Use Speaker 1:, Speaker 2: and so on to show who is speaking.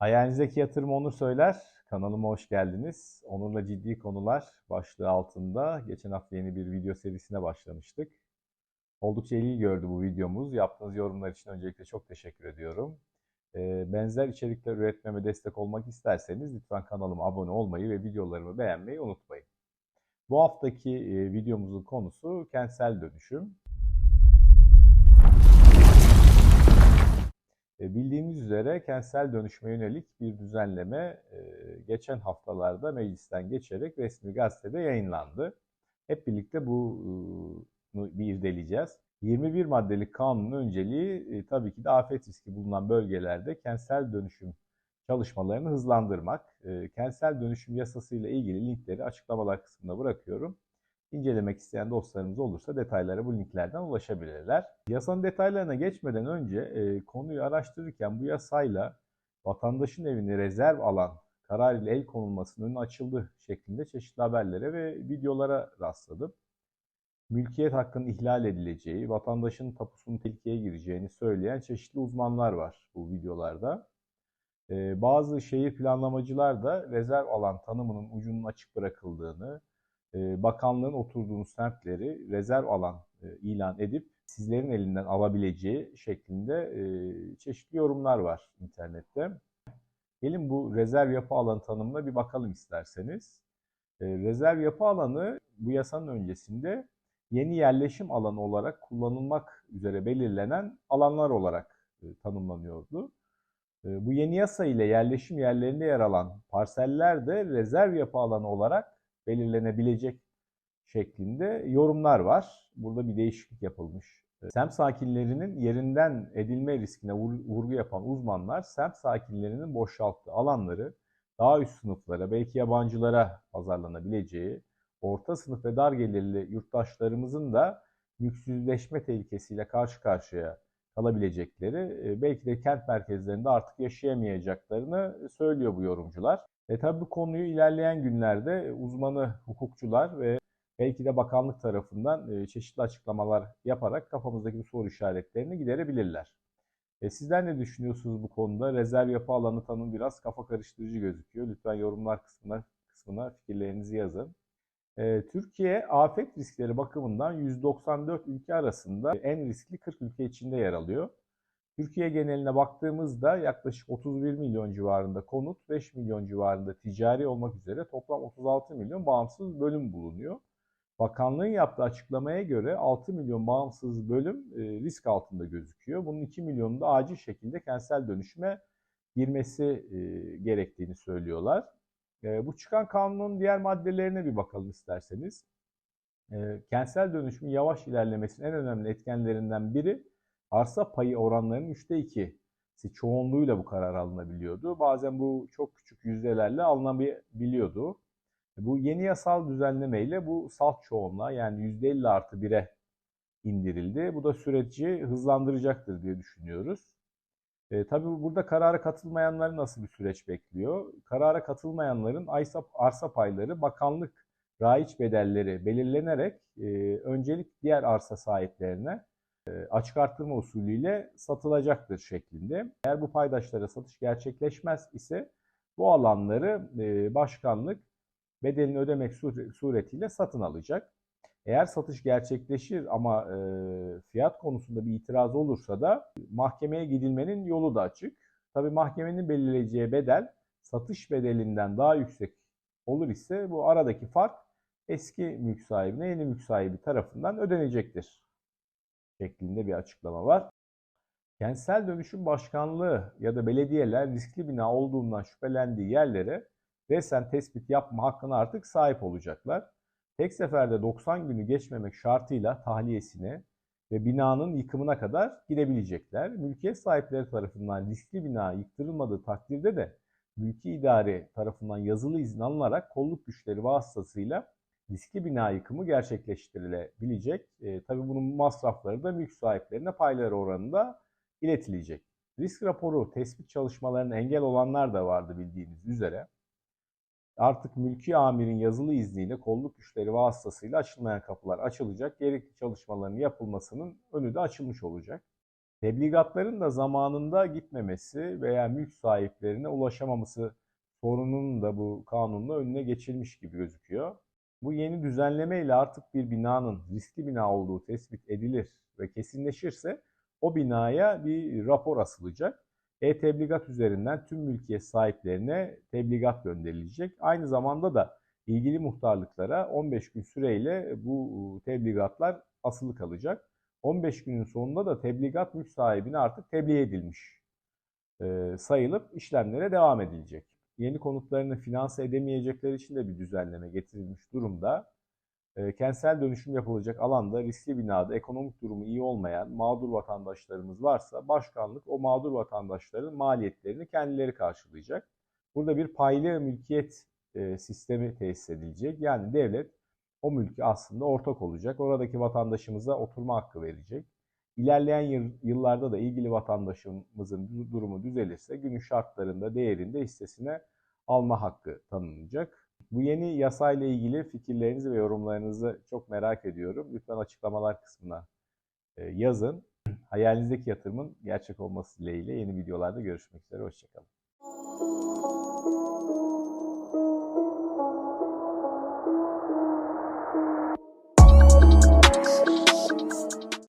Speaker 1: Hayalinizdeki yatırım Onur Söyler. Kanalıma hoş geldiniz. Onur'la ciddi konular başlığı altında geçen hafta yeni bir video serisine başlamıştık. Oldukça ilgi gördü bu videomuz. Yaptığınız yorumlar için öncelikle çok teşekkür ediyorum. Ee, Benzer içerikler üretmeme destek olmak isterseniz lütfen kanalıma abone olmayı ve videolarımı beğenmeyi unutmayın. Bu haftaki e, videomuzun konusu kentsel dönüşüm. E, Bildiğiniz üzere kentsel dönüşüme yönelik bir düzenleme e, geçen haftalarda meclisten geçerek resmi gazetede yayınlandı. Hep birlikte bunu bir irdeleyeceğiz. 21 maddelik kanunun önceliği e, tabii ki de afet riski bulunan bölgelerde kentsel dönüşüm çalışmalarını hızlandırmak. Kentsel dönüşüm yasası ile ilgili linkleri açıklamalar kısmına bırakıyorum. İncelemek isteyen dostlarımız olursa detaylara bu linklerden ulaşabilirler. Yasanın detaylarına geçmeden önce e, konuyu araştırırken bu yasayla vatandaşın evini rezerv alan karar ile el konulmasının önü açıldı şeklinde çeşitli haberlere ve videolara rastladım. Mülkiyet hakkının ihlal edileceği, vatandaşın tapusunun tehlikeye gireceğini söyleyen çeşitli uzmanlar var bu videolarda. Ee, bazı şehir planlamacılar da rezerv alan tanımının ucunun açık bırakıldığını, e, bakanlığın oturduğu semtleri rezerv alan e, ilan edip sizlerin elinden alabileceği şeklinde e, çeşitli yorumlar var internette. Gelin bu rezerv yapı alanı tanımına bir bakalım isterseniz. Rezerv yapı alanı bu yasanın öncesinde yeni yerleşim alanı olarak kullanılmak üzere belirlenen alanlar olarak tanımlanıyordu. Bu yeni yasa ile yerleşim yerlerinde yer alan parseller de rezerv yapı alanı olarak belirlenebilecek şeklinde yorumlar var. Burada bir değişiklik yapılmış. Semt sakinlerinin yerinden edilme riskine vurgu yapan uzmanlar semt sakinlerinin boşalttığı alanları daha üst sınıflara, belki yabancılara pazarlanabileceği, orta sınıf ve dar gelirli yurttaşlarımızın da mülksüzleşme tehlikesiyle karşı karşıya kalabilecekleri, belki de kent merkezlerinde artık yaşayamayacaklarını söylüyor bu yorumcular. E tabi bu konuyu ilerleyen günlerde uzmanı hukukçular ve belki de bakanlık tarafından e, çeşitli açıklamalar yaparak kafamızdaki bu soru işaretlerini giderebilirler. E sizler ne düşünüyorsunuz bu konuda? Rezerv yapı alanı tanım biraz kafa karıştırıcı gözüküyor. Lütfen yorumlar kısmına, kısmına fikirlerinizi yazın. E, Türkiye afet riskleri bakımından 194 ülke arasında en riskli 40 ülke içinde yer alıyor. Türkiye geneline baktığımızda yaklaşık 31 milyon civarında konut, 5 milyon civarında ticari olmak üzere toplam 36 milyon bağımsız bölüm bulunuyor. Bakanlığın yaptığı açıklamaya göre 6 milyon bağımsız bölüm e, risk altında gözüküyor. Bunun 2 milyonu da acil şekilde kentsel dönüşüme girmesi e, gerektiğini söylüyorlar. E, bu çıkan kanunun diğer maddelerine bir bakalım isterseniz. Kentsel dönüşümün yavaş ilerlemesinin en önemli etkenlerinden biri arsa payı oranlarının üçte ikisi çoğunluğuyla bu karar alınabiliyordu. Bazen bu çok küçük yüzdelerle alınabiliyordu. Bu yeni yasal düzenlemeyle bu salt çoğunluğa yani %50 artı 1'e indirildi. Bu da süreci hızlandıracaktır diye düşünüyoruz. E, tabii burada karara katılmayanları nasıl bir süreç bekliyor? Karara katılmayanların arsa, payları bakanlık raiç bedelleri belirlenerek e, öncelik diğer arsa sahiplerine açık arttırma usulüyle satılacaktır şeklinde. Eğer bu paydaşlara satış gerçekleşmez ise bu alanları e, başkanlık bedelini ödemek suretiyle satın alacak. Eğer satış gerçekleşir ama e, fiyat konusunda bir itiraz olursa da mahkemeye gidilmenin yolu da açık. Tabii mahkemenin belirleyeceği bedel satış bedelinden daha yüksek olur ise bu aradaki fark eski mülk sahibine yeni mülk sahibi tarafından ödenecektir şeklinde bir açıklama var. Kentsel dönüşüm başkanlığı ya da belediyeler riskli bina olduğundan şüphelendiği yerlere resen tespit yapma hakkına artık sahip olacaklar. Tek seferde 90 günü geçmemek şartıyla tahliyesine ve binanın yıkımına kadar gidebilecekler. Mülkiyet sahipleri tarafından riskli bina yıktırılmadığı takdirde de mülki idare tarafından yazılı izin alınarak kolluk güçleri vasıtasıyla riskli bina yıkımı gerçekleştirilebilecek. E, tabii bunun masrafları da mülk sahiplerine payları oranında iletilecek. Risk raporu tespit çalışmalarına engel olanlar da vardı bildiğiniz üzere. Artık mülki amirin yazılı izniyle kolluk güçleri vasıtasıyla açılmayan kapılar açılacak. Gerekli çalışmaların yapılmasının önü de açılmış olacak. Tebligatların da zamanında gitmemesi veya mülk sahiplerine ulaşamaması sorununun da bu kanunla önüne geçilmiş gibi gözüküyor. Bu yeni düzenleme ile artık bir binanın riskli bina olduğu tespit edilir ve kesinleşirse o binaya bir rapor asılacak. E-tebligat üzerinden tüm mülkiyet sahiplerine tebligat gönderilecek. Aynı zamanda da ilgili muhtarlıklara 15 gün süreyle bu tebligatlar asılı kalacak. 15 günün sonunda da tebligat mülk sahibine artık tebliğ edilmiş e, sayılıp işlemlere devam edilecek. Yeni konutlarını finanse edemeyecekler için de bir düzenleme getirilmiş durumda. E, kentsel dönüşüm yapılacak alanda riskli binada ekonomik durumu iyi olmayan mağdur vatandaşlarımız varsa başkanlık o mağdur vatandaşların maliyetlerini kendileri karşılayacak. Burada bir paylı mülkiyet e, sistemi tesis edilecek. Yani devlet o mülkü aslında ortak olacak. Oradaki vatandaşımıza oturma hakkı verecek. İlerleyen yıllarda da ilgili vatandaşımızın durumu düzelirse günün şartlarında değerinde hissesine alma hakkı tanınacak. Bu yeni yasayla ilgili fikirlerinizi ve yorumlarınızı çok merak ediyorum. Lütfen açıklamalar kısmına e, yazın. Hayalinizdeki yatırımın gerçek olması dileğiyle yeni videolarda görüşmek üzere. Hoşçakalın.